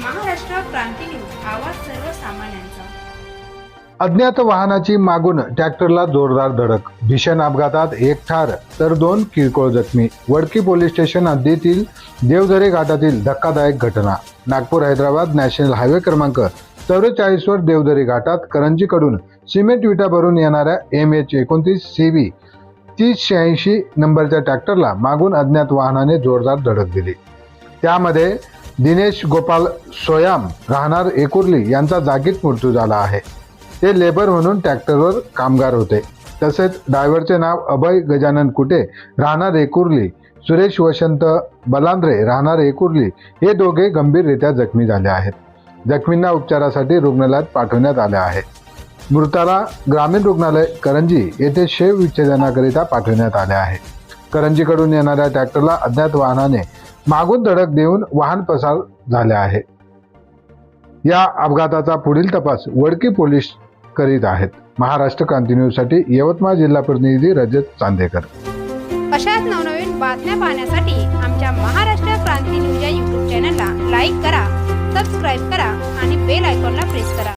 क्रांती news आवाज सर्वसामान्यांचा. अज्ञात वाहनाची मागून ट्रॅक्टरला जोरदार धडक भीषण अपघातात एक ठार तर दोन किरकोळ जखमी. वडकी पोलीस स्टेशन हद्दीतील देवझरे घाटातील धक्कादायक घटना. नागपूर हैदराबाद नॅशनल हायवे क्रमांक चौवेचाळीसवर देवझरी घाटात करंजीकडून सिमेंट विटा भरून येणाऱ्या एम एच एकोणतीस सी व्ही तीस शहाऐंशी नंबरच्या ट्रॅक्टरला मागून अज्ञात वाहनाने जोरदार धडक दिली. त्यामध्ये दिनेश गोपाल सोयाम राहणार एकुर्ली यांचा जागीच मृत्यू झाला आहे. ते लेबर म्हणून ट्रॅक्टरवर कामगार होते. तसेच ड्रायव्हरचे नाव अभय गजानन कुटे राहणार एकुर्ली सुरेश वसंत बलांद्रे राहणार एकुर्ली हे दोघे गंभीररित्या जखमी झाले आहेत. जखमींना उपचारासाठी रुग्णालयात पाठवण्यात आले आहे. मृताला ग्रामीण रुग्णालय करंजी येथे शेव विच्छेदनाकरिता पाठवण्यात आले आहे. करंजीकडून येणाऱ्या ट्रॅक्टरला अज्ञात वाहनाने मागून धडक देऊन वाहन पसार झाले आहे. या अपघाताचा पुढील तपास वडकी पोलीस करीत आहेत. महाराष्ट्र क्रांती न्यूजसाठी यवतमाळ जिल्हा प्रतिनिधी रजत चांदेकर. अशाच नवनवीन बातम्या पाहण्यासाठी आमच्या महाराष्ट्र क्रांती न्यूज या युट्यूब चॅनलला लाईक करा सबस्क्राईब करा आणि बेल आयकॉनला प्रेस करा.